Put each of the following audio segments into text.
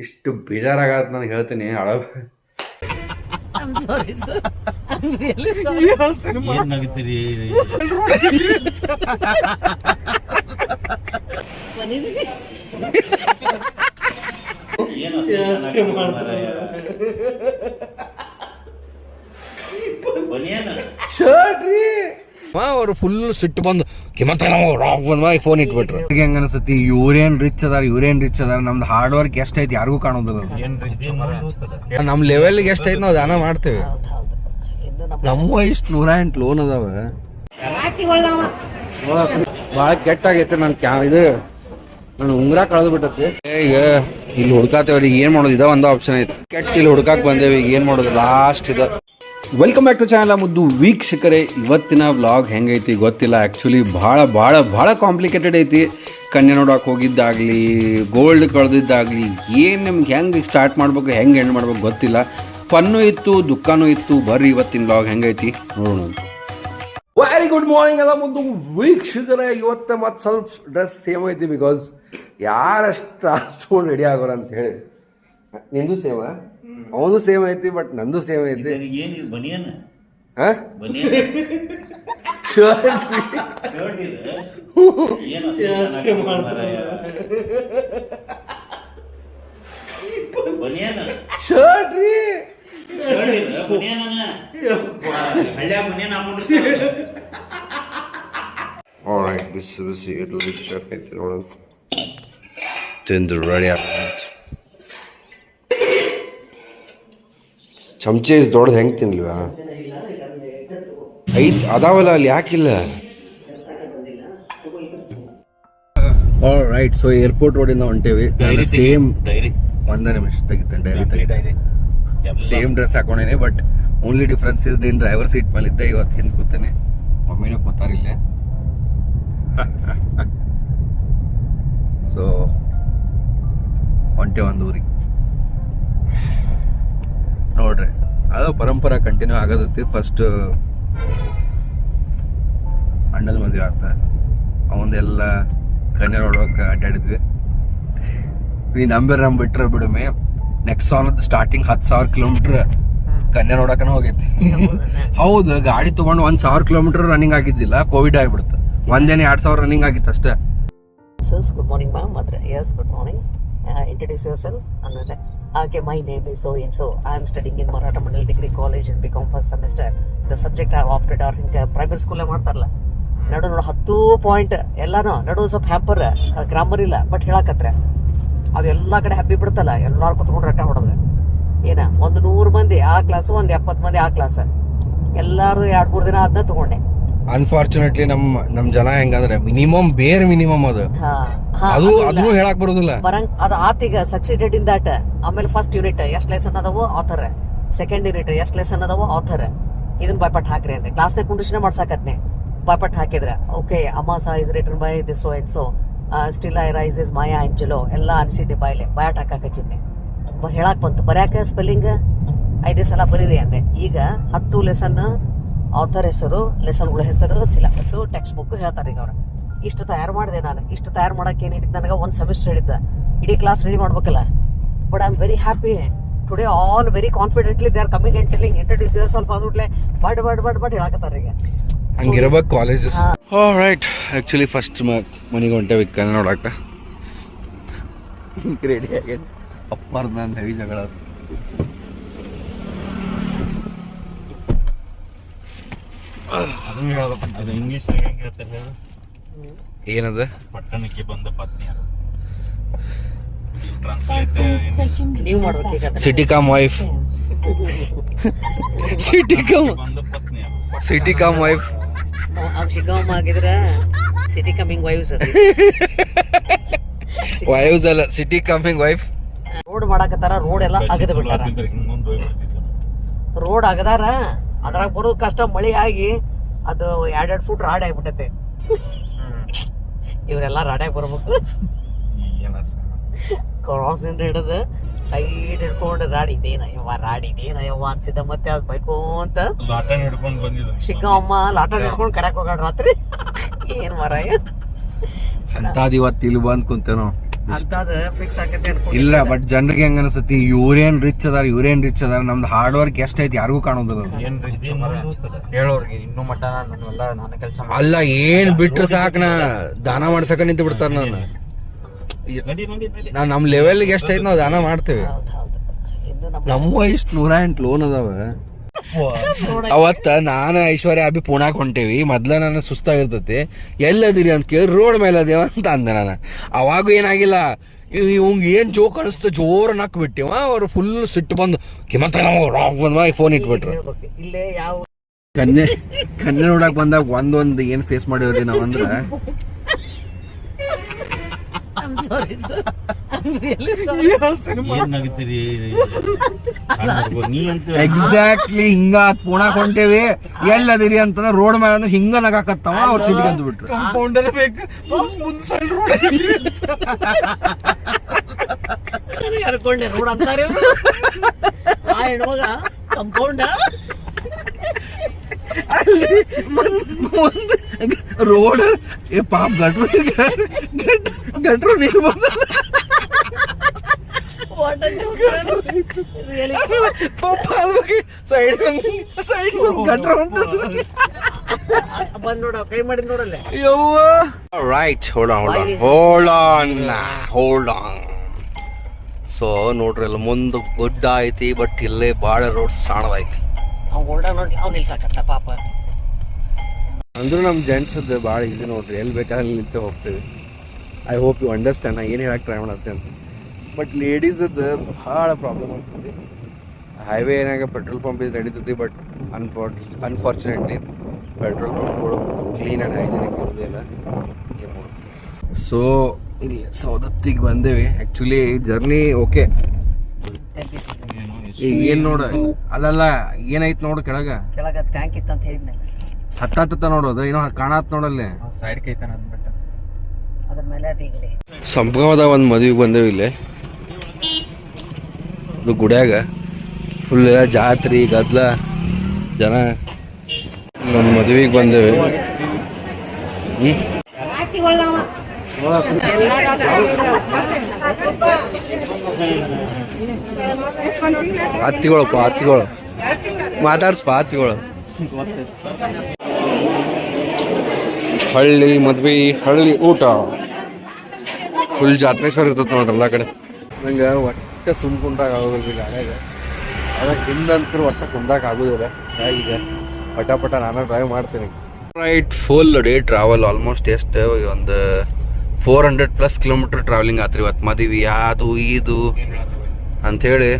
ಇಷ್ಟು ಬೇಜಾರಾಗತ್ತೆ ನನಗೆ ಹೇಳ್ತೀನಿ ಅಳ. ಶರ್ಟ್ ರೀ. ಅವ್ರು ಫುಲ್ ಸಿಟ್ಟು ಬಂದು ಕಿಮಂತ ಫೋನ್ ಇಟ್ಬಿಟ್ರು. ಹೆಂಗ ಅನ್ಸತಿ ಇವ್ರೇನ್ ರಿಚ್ ಅದಾರ ಇವ್ರೇನ್ ರಿಚ್ ಅದಾರ ನಮ್ದು ಹಾರ್ಡ್ ವರ್ಕ್ ಎಷ್ಟೈತಿ ಯಾರಿಗೂ ಕಾಣೋದಿಲ್ಲ ನಮ್ಮ ಏನ್ ರಿಚ್ ಐತಿ ನಾವ್ ಲೆವೆಲ್ಗೆ ಎಷ್ಟೈತಿ ನಾವು ದಾನ ಮಾಡ್ತೇವೆ. ಹೌದು ಹೌದು. ನಮ್ಮ ಇಷ್ಟು ನೂರ ಎಂಟು ಲೋನ್ ಅದಾವ. ಬಾಳ ಕೆಟ್ಟ ಆಗೈತೆ ಕೆಟ್ಟಾಗೈತೆ ನನ್ ಕ್ಯಾ ಇದು ನಾನು ಉಂಗ್ರ ಕಳೆದು ಬಿಟ್ಟತಿ ಈಗ ಇಲ್ಲಿ ಹುಡ್ಕಾತೇವ್ರಿ ಈಗ ಏನ್ ಮಾಡೋದು? ಇದ ಒಂದು ಆಪ್ಷನ್ ಐತಿ. ಕೆಟ್ಟ ಇಲ್ಲಿ ಹುಡ್ಕಾಕ್ ಬಂದೇವಿ ಈಗ ಏನ್ ಮಾಡೋದು? ಲಾಸ್ಟ್ ಇದ. ವೆಲ್ಕಮ್ ಬ್ಯಾಕ್ ಟು ಚಾನಲ್ ಮುದ್ದು ವೀಕ್ಷಕರೇ ಇವತ್ತಿನ ವ್ಲಾಗ್ ಹೆಂಗೈತಿ ಗೊತ್ತಿಲ್ಲ. ಆ್ಯಕ್ಚುಲಿ ಭಾಳ ಭಾಳ ಭಾಳ ಕಾಂಪ್ಲಿಕೇಟೆಡ್ ಐತಿ. ಕನ್ಯಾ ನೋಡೋಕೆ ಹೋಗಿದ್ದಾಗಲಿ ಗೋಲ್ಡ್ ಕಳೆದಿದ್ದಾಗಲಿ, ಏನು ನಿಮ್ಗೆ ಹೆಂಗೆ ಸ್ಟಾರ್ಟ್ ಮಾಡ್ಬೇಕು, ಹೆಂಗೆ ಎಂಡ್ ಮಾಡ್ಬೇಕು ಗೊತ್ತಿಲ್ಲ. ಫನ್ನು ಇತ್ತು, ದುಃಖನೂ ಇತ್ತು. ಬರ್ರಿ, ಇವತ್ತಿನ ವ್ಲಾಗ್ ಹೆಂಗೈತಿ ನೋಡೋಣ ವೆರಿ ಗುಡ್ ಮಾರ್ನಿಂಗ್ ಎಲ್ಲ ಮುದ್ದು ವೀಕ್ಷಕರೇ ಇವತ್ತು ಮತ್ತು ಸ್ವಲ್ಪ ಡ್ರೆಸ್ ಸೇಮ್ ಐತಿ ಬಿಕಾಸ್ ಯಾರಷ್ಟು ಹಾಸ್ಕೊಂಡು ರೆಡಿ ಆಗೋರ ಅಂತ ಹೇಳಿ. ನಿಂದು ಸೇಮ ಅವನು ಸೇಮ್ ಐತಿ ಬಟ್ ನಂದು ಸೇಮ್ ಐತಿ. ಏನು ಏನ್ ಇದು ಬನಿಯನ? ಹಾ? ಬನಿಯನ? ಶರ್ಟ್ ಇದು? ಏನ್ ಅಸಹ್ಯ? ಬನಿಯನ? ಶರ್ಟ್ ರೀ. ಶರ್ಟ್ ಇದು ಹಳ್ಳ್ಯಾಗ ಬನಿಯನ್ ಆಗ್ತೈತಿ ಚಮಚೆ ಇಸ್ ದೊಡ್ಡದು ಹೆಂಗೆ ತಿನ್ಲ್ವಾ? ಐದು ಅದಾವಲ್ಲ ಅಲ್ಲಿ ಯಾಕಿಲ್ಲ? ರೈಟ್ ಸೊ ಏರ್ಪೋರ್ಟ್ ರೋಡಿಂದ ಹೊಂಟೇವಿ. ಸೇಮ್ ಡೈರಿ ಒಂದೇ ನಿಮಿಷ ತೆಗಿತೇನೆ ಡೈರಿ ತೆಗಿತೇನೆ. ಸೇಮ್ ಡ್ರೆಸ್ ಹಾಕೊಂಡೇನೆ ಬಟ್ ಓನ್ಲಿ ಡಿಫ್ರೆನ್ಸ್ ಇಸ್ ನೀನು ಡ್ರೈವರ್ ಸೀಟ್ ಮೇಲೆ ಇದ್ದೆ ಇವತ್ತು ಹಿಂದೆ ಕೂತೇನೆ. ಮಮ್ಮಿನೂ ಕೂತಾರ ಇಲ್ಲೇ. ಸೊ ಒಂಟೆ ಒಂದು ಊರಿಗೆ. ನೋಡ್ರಿ. ಅದ ಪರಂಪರೆ ಕಂಟಿನ್ಯೂ ಆಗದತ್ತಿ. ಫಸ್ಟ್ ಅಣ್ಣನ ಮದುವೆ ಆತ. ಅವಂದೆಲ್ಲ ಕನ್ಯಾ ನೋಡೋಕೆ ಅಡ್ಡಾಡಿದ್ವಿ ನೀ ನಂಬಿರ ನಮ್ ಬಿಟ್ರ ಬಿಡುಮೆ ನೆಕ್ಸ್ಟ್ ಸಾಲದ ಸ್ಟಾರ್ಟಿಂಗ್ ಹತ್ತು ಸಾವಿರ ಕಿಲೋಮೀಟರ್ ಕನ್ಯಾ ನೋಡಕನ ಹೋಗೈತಿ. ಹೌದು. ಗಾಡಿ ತಗೊಂಡು ಒಂದ್ ಸಾವಿರ ಕಿಲೋಮೀಟರ್ ರನ್ನಿಂಗ್ ಆಗಿದ್ದಿಲ್ಲ. ಕೋವಿಡ್ ಆಗಿಬಿಡ್ತು. ಒಂದೇನೆ ಎರಡ್ ಸಾವಿರ ರನ್ನಿಂಗ್ ಆಗಿತ್ತು ಅಷ್ಟೇ. Good morning ma'am ma'am. Yes good morning introduce yourself yourself. Okay, my name is so and so. I am studying in Maratha Mandal Degree College and become first semester. The subject I have opted are in primary ಸ್ಕೂಲೇ ಮಾಡ್ತಾರಲ್ಲ. ನಡು ನೋಡು ಹತ್ತು point ಎಲ್ಲಾನು ನಡು ಸ್ವಲ್ಪ ಹ್ಯಾಪರ್ grammar ಇಲ್ಲ but ಹೇಳಕತ್ರೆ. ಅದು ಎಲ್ಲ ಕಡೆ ಹಬ್ಬಿ ಬಿಡ್ತಲ್ಲ ಎಲ್ಲರೂ ಕುತ್ಕೊಂಡು ರಟ್ಟ ಹೊಡೆದ್ರೆ. ಏನ ಒಂದು ನೂರು ಮಂದಿ ಆ ಕ್ಲಾಸು ಒಂದು ಎಪ್ಪತ್ತು ಮಂದಿ ಆ ಕ್ಲಾಸ್ ಎಲ್ಲಾರು ಎರಡು ಮೂರು ದಿನ ಅದನ್ನ ತಗೊಂಡೆ. ಅನ್ಫಾರ್ಚುನೇಟ್ಲಿ ನಮ್ಮ ನಮ್ಮ ಜನ ಹೆಂಗಂದ್ರೆ ಮಿನಿಮಮ್ ಬೇರೆ ಮಿನಿಮಮ್ ಅದು. ಹಾ. ಅದು ಅದು. ಹೇಳಕ್ ಬರೋದಿಲ್ಲ. ಬರಂಗ್ ಅದು ಆತೀಗ ಸಕ್ಸಿಡೆಡ್ ಇನ್ ದಟ್ ಆಮೇಲೆ ಫಸ್ಟ್ ಯೂನಿಟ್ ಎಷ್ಟು ಲೆಸನ್ ಅದಾವೋ ಆಥರ್ ಸೆಕೆಂಡ್ ಯೂನಿಟ್ ಎಷ್ಟು ಲೆಸನ್ ಅದಾವೋ ಆಥರ್ ಇದನ್ನ ಬಾಯ್ಪಟ್ ಹಾಕ್ರಿ ಅಂತ ಕ್ಲಾಸ್ನಾಗ ಕುಂಡಿಸಿನ ಮಾಡ್ಸಾಕತ್ನೆ. ಬಾಯ್ಪಟ್ ಹಾಕಿದ್ರೆ okay ಅಮಾಸಾ is written by this so and so still I rise is Maya Angelou ಎಲ್ಲ ಅನಿಸಿದ್ದೆ ಬಾಯ್ಲೆ. ಬಾಯಾಟ್ ಹಾಕಾಕ ಚಿನ್ನೆ ಬ ಹೇಳಕ್ ಬಂತು. ಬರ್ಯಾಕ ಸ್ಪೆಲ್ಲಿಂಗ್ ಐದೇ ಸಲ ಬರೀರಿ ಅಂದೆ. ಈಗ ಹತ್ತು ಲೆಸನ್ ಆಥರ್ ಹೆಸರು ಲೆಸನ್ಗಳ ಹೆಸರು ಸಿಲೆಬಸ್ಸು ಟೆಕ್ಸ್ಟ್ ಬುಕ್ ಹೇಳ್ತಾರೆ ಈಗ ಅವ್ರು. ಇಷ್ಟು ತಯಾರು ಮಾಡಿದೆ ನಾನು. ಇಷ್ಟು ತಯಾರು ಮಾಡಕ್ಕೆ ಏನು ಹಿಡಿದು ನನಗೆ ಒಂದು ಸೆಮಿಸ್ಟರ್ ಹಿಡಿದ ಇಡೀ ಕ್ಲಾಸ್ ರೆಡಿ ಮಾಡ್ಬೇಕಲ್ಲ. But I am very happy today all very confidently they are coming and telling introduce your ಸ್ವಲ್ಪ ಅಂದ್ಬಿಟ್ಲೆ ಬಡ್ ಬಡ್ ಬಡ್ ಬಡ್ ಹೇಳಕತ್ತಾರ ಈಗ. ಹಂಗಿರ್ಬೇಕು ಕಾಲೇಜಸ್ ರೈಟ್ ಆ್ಯಕ್ಚುಲಿ ಫಸ್ಟ್ ಮನೆಗೆ ಹೊಂಟೇ ವಿಕ್ಕ ನೋಡಕ್ಕ ರೆಡಿ ಆಗಿ ಅಪ್ಪಾರ್ದ ನನ್ನ ಹೆವಿ ಜಗಳ. ಅದನ್ನ ಹೇಳ್ಬೇಕು ಅದು ಇಂಗ್ಲಿಷ್ ಹೆಂಗಿರುತ್ತೆ ಹೇಳ್ತಾರೆ ಹೇಳು? ಏನದ? ಪಟ್ಟಣಕ್ಕೆ ಬಂದ ಪತ್ನಿಯರು ನೀವು ಮಾಡ್ಬೇಕು. City come wife city come city come wife ಅವ್ ಶಿಗಮ್ಮ ಆಗಿದ್ರೆ ಸಿಟಿ ಕಮಿಂಗ್ ವೈವ್ಸ್ ವೈವ್ಸ್ ಅಲ್ಲ ಸಿಟಿ ಕಮಿಂಗ್ ವೈಫ್ ರೋಡ್ ಮಾಡಕತ್ತಾರ ರೋಡ್ ಎಲ್ಲ ಅಗದ ಬಿಟ್ಟಾರ. ರೋಡ್ ಅಗದಾರ ಅದ್ರಾಗ ಬರೋದು ಕಷ್ಟ ಮಳಿ ಆಗಿ ಅದು ಎರಡೆರಡು ಫುಟ್ ರಾಡ್ ಆಗ್ಬಿಟ್ಟೈತೆ. ಇವರೆಲ್ಲ ರಾಡ್ಯಾಗ ಬರ್ಬೇಕು. ಕ್ರಾಸ್ ಇಂದ ಹಿಡಿದು ಸೈಡ್ ಹಿಡ್ಕೊಂಡು ರಾಡಿ ಇದೇನ ಯವ್ವ ರಾಡಿ ಇದೇನ ಯವ್ವ ಅನ್ಸಿದ್ದ ಮತ್ತೆ ಅದ್ ಬೈಕು ಅಂತ ಲಾಟನ್ ಹಿಡ್ಕೊಂಡು ಬಂದಿದ್ದು ಶಿಗ್ಗ ಅಮ್ಮ ಲಾಟ ಹಿಡ್ಕೊಂಡು ಕರೆಕ್ ಹೋಗಾಳ ರಾತ್ರಿ. ಏನ್ ಮರ ಅಂತ ಇವತ್ತು ಇಲ್ಲಿ ಬಂದ್ ಕುಂತೇನೋ. ಇಲ್ಲ ಬಟ್ ಜನರಿಗೆ ಹೆಂಗ ಅನ್ಸುತ್ತೆ? ಇವ್ರೇನ್ ರಿಚ್ ಅದಾರ ಇವ್ರೇನ್ ರಿಚ್ ಅದಾರ ನಮ್ದು ಹಾರ್ಡ್ ವರ್ಕ್ ಎಷ್ಟೈತಿ ಯಾರಿಗೂ ಕಾಣೋದಿಲ್ಲ ಅದು. ಏನ್ ರಿಚ್ ಹೇಳೋರ್ಗೆ ಇನ್ನೂ ಮಟ್ಟ ನಾನೆಲ್ಲ ನಾನು ಕೆಲಸ ಅಲ್ಲ ಏನ್ ಬಿಟ್ರು ಸಾಕ್ ನಾ ದಾನ ಮಾಡ್ಸಕ ನಿಂತು ಬಿಡ್ತಾರ ನಾನು. ನಾ ಐತಿ ಲೆವೆಲ್ಗೆ ಎಷ್ಟೈತಿ ನಾವು ದಾನ ಮಾಡ್ತೇವೆ. ಹೌದು ಹೌದು. ಇನ್ನು ನಮ್ಮ ನಮ್ಮ ಇಷ್ಟು ನೂರ ಎಂಟು ಲೋನ್ ಅದಾವ. ಅವತ್ತ ನಾನು ಐಶ್ವರ್ಯ ಅಭಿ ಪುಣಾಕ್ ಹೊಂಟೇವಿ ಮೊದ್ಲ ನಾನು ಸುಸ್ತಾಗಿರ್ತತಿ. ಎಲ್ಲದಿರಿ ಅಂತ ಕೇಳಿ ರೋಡ್ ಮೇಲೆ ಅದೇವ ಅಂತ ಅಂದೆ ನಾನು. ಅವಾಗೂ ಏನಾಗಿಲ್ಲ ಇವಂಗ ಏನ್ ಜೋಕ್ ಅನಿಸ್ತು ಜೋರ ನಕ್ ಬಿಟ್ಟಿವ. ಅವ್ರು ಫುಲ್ ಸಿಟ್ಟು ಬಂದು ಕಿಮತ್ತ ಫೋನ್ ಇಟ್ಬಿಟ್ರು. ಕನ್ನೆ ಇಲ್ಲೇ ಯಾವ ಕನ್ಯೆ ಕನ್ಯೆ ನೋಡಕ್ ಬಂದಾಗ ಒಂದೊಂದು ಏನ್ ಫೇಸ್ ಮಾಡಿವ್ರಿ ನಾವಂದ್ರೆ. ಸಾರಿ ಸರ್ ಎಕ್ಸಾಕ್ಟ್ಲಿ ಹಿಂಗ ಪುಣಾಕ್ ಹೊಂಟೇವಿ ಎಲ್ಲದಿರಿ ಅಂತಂದ್ರೆ ರೋಡ್ ಮೇಲೆ ಅಂದ್ರೆ ಹಿಂಗ ನಗಾಕತ್ತವ ಅವ್ರ ಸಿಟ್ಟಿಗೆ ಅಂತ ಬಿಟ್ರು ಕಂಪೌಂಡರ್ ಬೇಕು. ಮುಂದ್ ಸಣ್ಣ ರೋಡ್ ಅನ್ಕೊಂಡೆ ರೋಡ್ ಅಂತಾರೆ. ಆ ಹೆಣ್ಮಗ ಕಂಪೌಂಡ ಮುಂದೆ ರೋಡ್ ಪಾಪ ಗಟ್ರು ನೀರು ಬಂದ ಪಾಪ ಸೈಡ್ ಸೈಡ್ ಗಟ್ರ ಹೊಂಟದ ಬಂದ್ ನೋಡ ಕೈ ಮಾಡಿ ನೋಡಲ್ಲೇ. ಯವ್ವ. Right hold on hold on hold on so ನೋಡ್ರಿ ಅಲ್ಲಿ ಮುಂದೆ ಗುಡ್ಡ ಐತಿ ಬಟ್ ಇಲ್ಲೇ ಭಾಳ ರೋಡ್ ಸಾಣದೈತಿ ಅಂದ್ರೂ ನಮ್ಮ ಜೆಂಟ್ಸದ್ದು ಭಾಳ ಈಸಿ ನೋಡ್ರಿ ಎಲ್ಲಿ ಬೇಕಾದ್ರೆ ಅಲ್ಲಿ ನಿಂತೆ ಹೋಗ್ತೀವಿ. ಐ ಹೋಪ್ ಯು ಅಂಡರ್ಸ್ಟ್ಯಾಂಡ್ ನಾ ಏನು ಹೇಳಕ್ಕೆ ಟ್ರೈ ಮಾಡತ್ತೆ ಅಂತ. ಬಟ್ ಲೇಡೀಸದ್ದು ಭಾಳ ಪ್ರಾಬ್ಲಮ್ ಆಗ್ತದೆ. ಹೈವೇ ಏನಾಗ ಪೆಟ್ರೋಲ್ ಪಂಪ್ ಇದು ನಡೀತೈತಿ ಬಟ್ ಅನ್ಫಾರ್ಚು ಅನ್ಫಾರ್ಚುನೇಟ್ಲಿ ಪೆಟ್ರೋಲ್ ಪಂಪ್ಗಳು ಕ್ಲೀನ್ ಆ್ಯಂಡ್ ಹೈಜಿನಿಕ್ ಇರೋದಿಲ್ಲ ಸೊ ಇಲ್ಲಿ ಸೌದತ್ತಿಗೆ ಬಂದೇವಿ. ಆ್ಯಕ್ಚುಲಿ ಜರ್ನಿ ಓಕೆ ಏನು ನೋಡು? ಅಲ್ಲಲ್ಲ ಏನೈತೆ ನೋಡು ಕೆಳಗೆ? ಕೆಳಗ ಟ್ಯಾಂಕ್ ಇತ್ತಂತ ಹೇಳಿದ್ನಲ್ಲ. ಹತ್ತತ್ತ ನೋಡೋದು ಏನೋ ಕಾಣತ್ ನೋಡಲ್ಲಿ ಸೈಡ್ ಕೈತಾನ ಅಂದ್ಬಿಟ್ಟ ಅದ್ರ ಒಂದು ಮದುವೆಗೆ ಬಂದೇವು ಇಲ್ಲಿ. ಅದು ಗುಡ್ಯಾಗ. ಫುಲ್ ಎಲ್ಲ ಜಾತ್ರೆ, ಗದ್ಲ, ಜನ. ನಮ್ಮ ಮದುವೆಗೆ ಬಂದೇವೆ. ಹತ್ತಿಗಳಪ್ಪ ಹತ್ತಿಗಳು ಮಾತಾಡ್ಸಪ್ಪ ಹತ್ತಿಗಳು ಹಳ್ಳಿ ಮದ್ವೆ, ಹಳ್ಳಿ ಊಟ. ಫುಲ್ ಜಾತ್ರೆ ಸರ್ ಇರ್ತದೆ ನೋಡ್ರಿ ಎಲ್ಲ ಕಡೆ. ನಂಗೆ ಒಟ್ಟೆ ಸುಮ್ ಕುಂದಾಗ ಆಗೋದಿಲ್ಲ ಗಾಡ್ಯಾಗ ಅದಕ್ಕೆ ಹಿಂದಂತರೂ ಒಟ್ಟ ಕುಂದಾಕ ಆಗೋದಿಲ್ಲ ಹೇಗಿದೆ ಪಟ ಪಟ ನಾನು ಡ್ರೈವ್ ಮಾಡ್ತೀನಿ. Right full day travel almost ಎಷ್ಟು ಒಂದು four hundred plus kilometre travelling ಆತ್ರಿ ಇವತ್ತು ಮದುವೆ ಅದು ಇದು ಅಂಥೇಳಿ.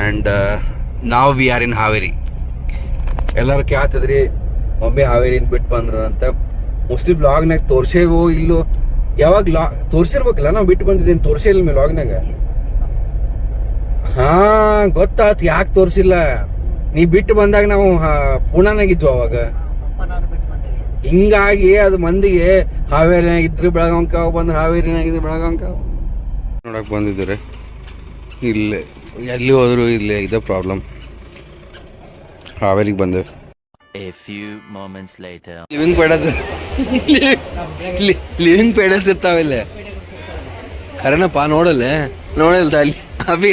ಆ್ಯಂಡ್ ನಾವು ವಿ ಆರ್ ಇನ್ ಹಾವೇರಿ. ಎಲ್ಲರೂ ಕೇಳ್ತಿದ್ರಿ ಮಮ್ಮಿ ಹಾವೇರಿಂದ ಬಿಟ್ಟು ಬಂದ್ರಂತ. ಮೋಸ್ಟ್ಲಿ ಬ್ಲಾಗ್ನಾಗ ತೋರ್ಸೇವೋ ಇಲ್ಲೋ? ಯಾವಾಗ ಲಾ ತೋರಿಸಿರ್ಬೇಕಲ್ಲ ನಾವು ಬಿಟ್ಟು ಬಂದಿದ್ದೀನಿ ತೋರಿಸಿಲ್ಲ ಮೇಲೆ ಲಾಗ್ನಾಗ ಹಾ ಗೊತ್ತಾಯ್ತು ಯಾಕೆ ತೋರಿಸಿಲ್ಲ? ನೀ ಬಿಟ್ಟು ಬಂದಾಗ ನಾವು ಪುಣಾನಾಗಿದ್ವು ಅವಾಗ. ಹಿಂಗಾಗಿ ಅದು ಮಂದಿಗೆ ಹಾವೇರಿನಾಗ ಇದ್ರು ಬೆಳಗಾಂಕ ಬಂದ್ರೆ ಹಾವೇರಿನಾಗಿದ್ರೆ ಬೆಳಗಾಂಕ ನೋಡಕ್ ಬಂದಿದ್ದಾರೆ. ಇಲ್ಲೇ ಎಲ್ಲಿ ಹೋದ್ರು ಇಲ್ಲೇ ಇದೆ ಪ್ರಾಬ್ಲಮ್ ಹಾವೇರಿಗೆ ಬಂದೇವೆ A few moments later. Living ಪೇಡಸ್ ಇರ್ತಾವಿಲ್ಲ ಖರೇನಪ್ಪ, ನೋಡಲ್ಲ? ನೋಡಲ್ದ ಅಲ್ಲಿ ಅಭಿ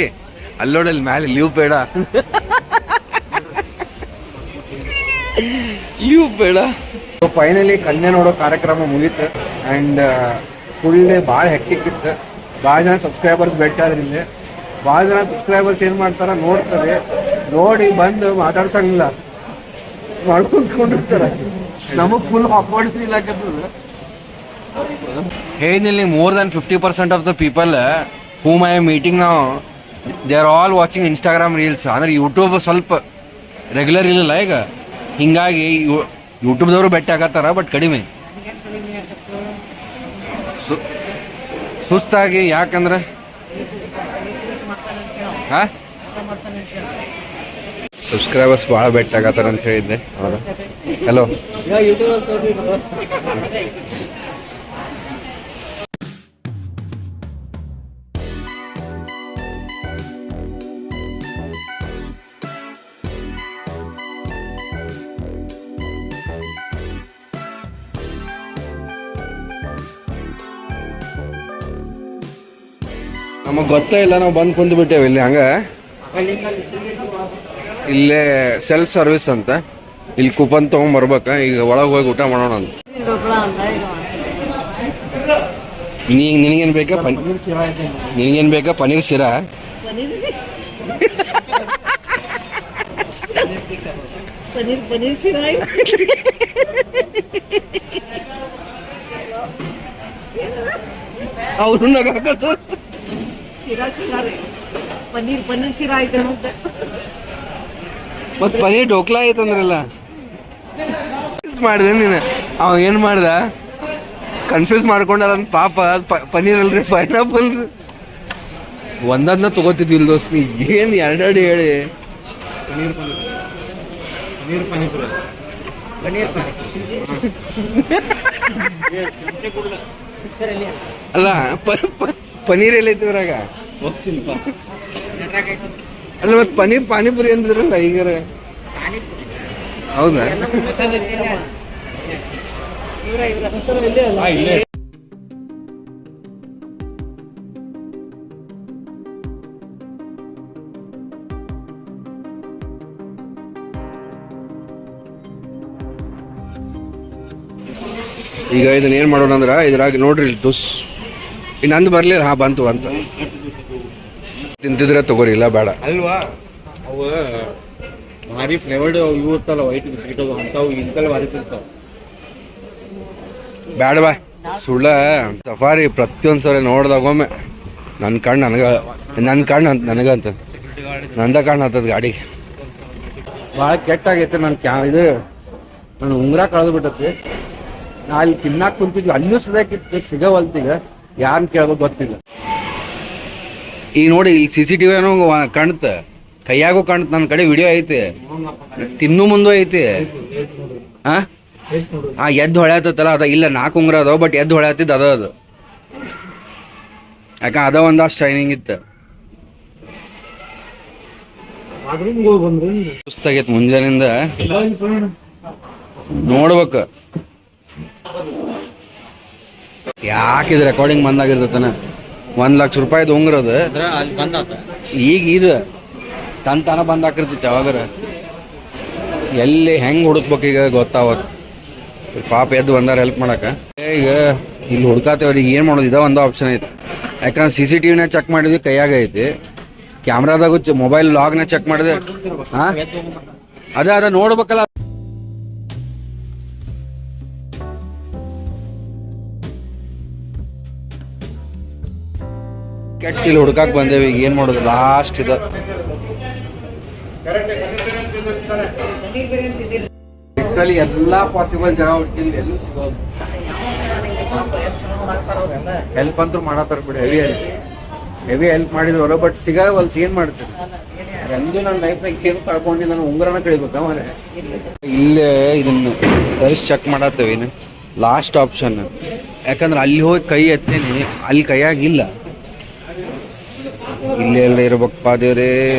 ಅಲ್ಲಿ ನೋಡಲ್ ಮ್ಯಾಲೆ ಲಿವ್ ಪೇಡ. ಲಿವ್ ಪೇಡ. ಫೈನಲಿ ಕನ್ಯಾ ನೋಡೋ ಕಾರ್ಯಕ್ರಮ ಮುಗೀತು. ಆ್ಯಂಡ್ ಫುಲ್ ಡೇ ಭಾಳ ಹೆಕ್ಟಿಕ್ ಇತ್ತು. ಭಾಳ ಜನ ಸಬ್ಸ್ಕ್ರೈಬರ್ಸ್ ಭೇಟಿ ಇಲ್ಲಿ. ಭಾಳ ಜನ ಸಬ್ಸ್ಕ್ರೈಬರ್ಸ್ ಏನು ಮಾಡ್ತಾರ ನೋಡ್ತಾರೆ. ನೋಡಿ ಬಂದು ಮಾತಾಡ್ಸಂಗಿಲ್ಲ. ಮಾಡ್ಕೊಂಡ್ಕೊಂಡಿರ್ತಾರೆ. ನಮಗ್ ಫುಲ್ ಆಗತ್ತದ. ಹೇಳಿದ್ನಲ್ಲಿ more than fifty percent of the people whom I meeting ನಾವು they are all watching Instagram reels ಅಂದ್ರೆ ಯೂಟ್ಯೂಬ್ ಸ್ವಲ್ಪ ರೆಗ್ಯುಲರ್ ಇರಲಿಲ್ಲ ಈಗ. ಹಿಂಗಾಗಿ ಯೂಟ್ಯೂಬ್ದವರು ಬೆಟ್ಟ ಆಗತ್ತಾರ ಬಟ್ ಕಡಿಮೆ. ಸುಸ್ತಾಗಿ ಯಾಕಂದ್ರೆ? ಹಾ? ಸಬ್ಸ್ಕ್ರೈಬರ್ಸ್ ಭಾಳ ಬೆಟ್ ಆಗತ್ತಾರ ಅಂತ ಹೇಳಿದ್ದೆ ಹಲೋ ನಮಗೆ ಗೊತ್ತೇ ಇಲ್ಲ, ನಾವು ಬಂದು ಕುಂದು ಬಿಟ್ಟೇವೆ ಇಲ್ಲಿ ಹಂಗೆ. ಇಲ್ಲೇ ಸೆಲ್ಫ್ ಸರ್ವಿಸ್ ಅಂತ. ಇಲ್ಲಿ ಕೂಪನ್ ತೊಗೊಂಬರ್ಬೇಕ ಈಗ ಒಳಗೆ ಹೋಗಿ ಊಟ ಮಾಡೋಣ ಅಂತ. ನೀ ನಿನಗೇನು ಬೇಕಾ? ಪನೀರ್ ನಿನಗೇನು ಬೇಕಾ? ಪನೀರ್ ಶಿರಾ? ಅವ್ರು ನಗಾಕತ್ತ ಪನೀರ್ ಪನೀರ್ ಶಿರಾ ಐತೆ ಮತ್ತೆ ಪನೀರ್ ಢೋಕ್ಲಾ ಐತಂದ್ರಲ್ಲ. ಮಾಡಿದೆ ನೀನು. ಅವ ಏನು ಮಾಡ್ದ? ಕನ್ಫ್ಯೂಸ್ ಮಾಡ್ಕೊಂಡಲ್ಲ ಪಾಪ ಪನೀರ್ ಅಲ್ರಿ ಪೈನಾಪಲ್ ಒಂದನ್ನ ತಗೋತಿದ್ವಿಲ್ ದೋಸ್ತ್ ನೀ. ಏನು ಎರಡೆರಡು ಹೇಳಿ. ನೀರು ಪಾನಿಪುರ ಅಲ್ಲ ಪನೀರ್ ಎಲ್ಲೈತಿ ಇದ್ರಾಗ? ಗೊತ್ತಿಲ್ಪ ಅಲ್ಲ, ಮತ್ತೆ ಪನೀರ್ ಪಾನಿಪುರಿ ಅಂದ್ರಲ್ಲ ಈಗಾರ? ಹೌದಾ? ಈಗ ಇದನ್ನ ಏನು ಮಾಡೋಣ ಅಂದ್ರೆ ಇದ್ರಾಗ ನೋಡ್ರಿ ದೋಸ್ ಇನ್ನಂದು ಬರ್ಲಿಲ್ಲ, ಹಾ ಬಂತು ಬಂತು ತಿಂತಿದ್ರೆ ತಗೋರಿ ಇಲ್ಲ ಬೇಡ. ಅಲ್ವಾ? ಅವ ಭಾರಿ ಫ್ಲೇವರ್ಡ್ ಇವು ಇರ್ತಲ್ಲ ವೈಟ್ ಬಿಸ್ಕಿಟ್ ಅದು ಅಂತವು ಇಂತಲ್ಲ ಭಾರಿ ಸಿಗ್ತಾವ. ಬೇಡ ಬಾ. ಸುಳ್ಳ ಸಫಾರಿ ಪ್ರತಿಯೊಂದು ಸರಿ ನೋಡ್ದಾಗೊಮ್ಮೆ ನನ್ನ ಕಣ್ಣು ನನಗೆ ನನ್ನ ಕಣ್ಣು ಅಂತ ನನಗಂತ ನಂದ ಕಣ್ಣು ಹತ್ತದ ಗಾಡಿಗೆ ಭಾಳ ಕೆಟ್ಟಾಗೈತೆ ನನ್ನ ಕ್ಯಾ ಇದು ನನ್ನ ಉಂಗುರ ಕಳೆದು ಬಿಟ್ಟತಿ ನಾ ಅಲ್ಲಿ ತಿನ್ನಾಕ ಕುಂತಿದ್ವಿ ಅಲ್ಲೂ ಸದಾಕಿತ್ತು ಸಿಗವಲ್ತೀಗ ಯಾರನ್ನ ಕೇಳ್ಬೋದು ಗೊತ್ತಿಲ್ಲ. ಈಗ ನೋಡಿ ಇಲ್ಲಿ ಸಿ ಸಿ ಟಿ ವಿನೂ ಕಾಣ್ತ ಕೈಯಾಗೂ ಕಾಣ್ತ ನನ್ನ ಕಡೆ ವಿಡಿಯೋ ಐತಿ. ತಿನ್ನು ಮುಂದೆ ಐತಿ. ಹಾ ಹಾ ಎದ್ದು ಹೊಳ್ಯಾತತ್ತಲ್ಲ ಅದ ಇಲ್ಲ, ನಾಲ್ಕು ಉಂಗ್ರ ಅದಾವ ಬಟ್ ಎದ್ದು ಹೊಳ್ಯಾತಿದ್ದು ಅದ ಅದು. ಯಾಕ ಅದ ಒಂದಷ್ಟು ಶೈನಿಂಗ್ ಇತ್ತು. ಸುಸ್ತಾಗೈತೆ ಮುಂಜಾನಿಂದ ನೋಡ್ಬೇಕು. ಯಾಕಿದ್ ರೆಕಾರ್ಡಿಂಗ್ ಬಂದಾಗಿರ್ತತನ? ಒಂದ್ ಲಕ್ಷ ರೂಪಾಯಿದು ಉಂಗ್ರದ ಅದ ಅಲ್ಲಿ ಬಂದಾತ. ಈಗ ಇದು ತನ್ ತಾನ ಬಂದ್ ಹಾಕಿರ್ತಿತ್ತು ಯಾವಾಗಾರ. ಎಲ್ಲಿ ಹೆಂಗ್ ಹುಡುಕ್ಬೇಕು ಈಗ ಗೊತ್ತಾವತ್ ಪಾಪ ಎದ್ದು ಬಂದಾರ ಹೆಲ್ಪ್ ಮಾಡಕ. ಈಗ ಇಲ್ಲಿ ಹುಡ್ಕಾತೇವ್ರಿ ಏನ್ ಮಾಡೋದು? ಇದ ಒಂದು ಆಪ್ಷನ್ ಐತಿ. ಯಾಕಂದ್ರೆ ಸಿ ಸಿ ಟಿವಿನ ಚೆಕ್ ಮಾಡಿದ್ವಿ ಕೈಯಾಗ ಐತಿ. ಕ್ಯಾಮ್ರಾದಾಗು ಮೊಬೈಲ್ ಲಾಗ್ನ ಚೆಕ್ ಮಾಡಿದೆ ಹಾ? ಅದ ಅದ ನೋಡ್ಬೇಕಲ್ಲ ಇಲ್ಲಿ ಹುಡ್ಕಾಕ್ ಬಂದೇವಿ ಈಗ ಏನ್ ಮಾಡೋದು? ಲಾಸ್ಟ್ ಇದು. ಲಿಟ್ರಲಿ ಎಲ್ಲಾ ಪಾಸಿಬಲ್ ಜನ ಹುಡುಕಿದ್ವಿ ಎಲ್ಲೂ ಸಿಗೋದು. ಹೆಲ್ಪ್ ಅಂತೂ ಮಾಡತ್ತಾರ ಬಿಡಿ ಹೆವಿ ಹೆಲ್ಪ್ ಹೆವಿ ಹೆಲ್ಪ್ ಮಾಡಿದವರು ಬಟ್ ಸಿಗವಲ್ತ್ ಏನ್ ಮಾಡ್ತೀರಿ? ಎಂದು ನನ್ನ ಲೈಫ್ನಾಗ ಏನು ಕಳ್ಕೊಂಡು ನಾನು ಉಂಗ್ರನ ಕಳಿಬೇಕು ಅವರೇ. ಇಲ್ಲೇ ಇದನ್ನು ಸರ್ವಿಸ್ ಚೆಕ್ ಮಾಡತ್ತೇವೆ ಲಾಸ್ಟ್ ಆಪ್ಷನ್ ಯಾಕಂದ್ರೆ ಅಲ್ಲಿ ಹೋಗಿ ಕೈ ಎತ್ತೇನಿ ಅಲ್ಲಿ ಕೈಯಾಗಿಲ್ಲ ಇಲ್ಲೇ ಎಲ್ಲ ಇರ್ಬೇಕಪ್ಪ ದೇವ್ರಿ.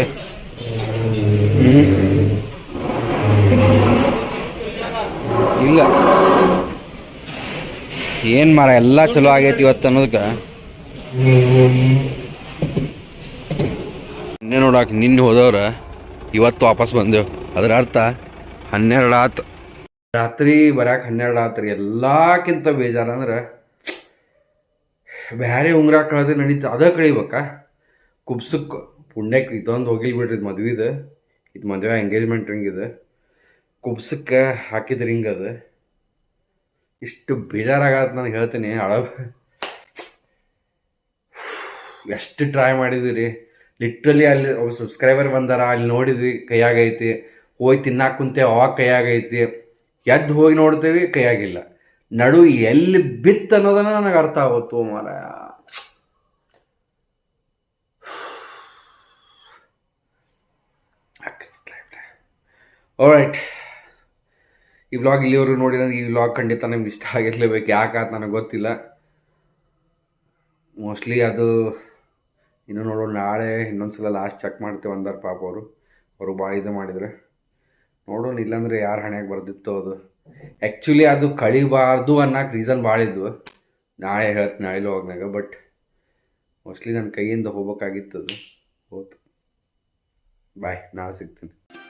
ಇಲ್ಲ. ಏನ್ ಮಾರ ಎಲ್ಲ ಚಲೋ ಆಗೈತಿ ಇವತ್ತು ಅನ್ನೋದಕ್ಕ. ನಿನ್ನೆ ನೋಡಾಕ ನಿನ್ನೆ ಹೋದವ್ರ, ಇವತ್ತು ವಾಪಸ್ ಬಂದೆವು. ಅದರ ಅರ್ಥ ಹನ್ನೆರಡು ಆತು. ರಾತ್ರಿ ಬರಾಕ ಹನ್ನೆರಡು ಆತ್ರಿ ಎಲ್ಲಕ್ಕಿಂತ ಬೇಜಾರ ಅಂದ್ರೆ, ಬ್ಯಾರೆ ಉಂಗ್ರ ಕಳೆದ್ರೆ ನಡೀತ ಅದ ಕಳಿಬೇಕಾ? ಕುಬ್ಸಕ್ಕೆ ಪುಣ್ಯಕ್ಕೆ ಇದೊಂದು ಹೋಗಿಲ್ ಬಿಡ್ರಿ ಇದು ಮದುವೆದು ಇದು. ಮದುವೆ ಎಂಗೇಜ್ಮೆಂಟ್ ರಿಂಗ್ ಇದೆ. ಕುಬ್ಸಕ್ಕೆ ಹಾಕಿದ ರಿಂಗ್ ಅದು. ಇಷ್ಟು ಬೇಜಾರಾಗತ್ತೆ ನಾನು ಹೇಳ್ತೀನಿ, ಅಳ. ಎಷ್ಟು ಟ್ರೈ ಮಾಡಿದ್ವಿ ರೀ ಲಿಟ್ರಲಿ ಅಲ್ಲಿ ಒಬ್ಬ ಸಬ್ಸ್ಕ್ರೈಬರ್ ಬಂದಾರ, ಅಲ್ಲಿ ನೋಡಿದ್ವಿ, ಕೈಯಾಗೈತಿ. ಹೋಗಿ ತಿನ್ನಾಕ ಕುಂತೆ, ಅವಾಗ ಕೈಯಾಗೈತಿ. ಎದ್ದು ಹೋಗಿ ನೋಡ್ತೇವೆ, ಕೈಯಾಗಿಲ್ಲ. ನಡು ಎಲ್ಲಿ ಬಿತ್ತು ಅನ್ನೋದನ್ನ ನನಗೆ ಅರ್ಥ ಆಗುತ್ತೋ ಮಾರ ರೈಟ್ ಈ ವ್ಲಾಗ್ ಇಲ್ಲಿವರೆಗೂ ನನಗೆ ಈ ವ್ಲಾಗ್ ಖಂಡಿತ ನಿಮ್ಗೆ ಇಷ್ಟ ಆಗಿರ್ಲೇಬೇಕು. ಯಾಕಾತ್ ನನಗೆ ಗೊತ್ತಿಲ್ಲ. ಮೋಸ್ಟ್ಲಿ ಅದು ಇನ್ನೂ ನೋಡೋಣ ನಾಳೆ ಇನ್ನೊಂದ್ಸಲ ಲಾಸ್ಟ್ ಚೆಕ್ ಮಾಡ್ತೇವೆ ಅಂದಾರ ಪಾಪ ಅವರು. ಅವರು ಭಾಳ ಇದು ಮಾಡಿದರೆ. ನೋಡೋಣ, ಇಲ್ಲಾಂದರೆ ಯಾರು ಹಣೆಗೆ ಬರ್ದಿತ್ತು ಅದು. ಆ್ಯಕ್ಚುಲಿ ಅದು ಕಳಿಬಾರ್ದು ಅನ್ನೋಕೆ ರೀಸನ್ ಭಾಳ ಇದ್ವು. ನಾಳೆ ಹೇಳ್ತೀನಿ ನಾಳೆ ಹೋಗ್ನಾಗ ಬಟ್ ಮೋಸ್ಟ್ಲಿ ನನ್ನ ಕೈಯಿಂದ ಹೋಗ್ಬೇಕಾಗಿತ್ತು ಅದು. ಹೋತು. ಬಾಯ್ ನಾಳೆ ಸಿಗ್ತೀನಿ.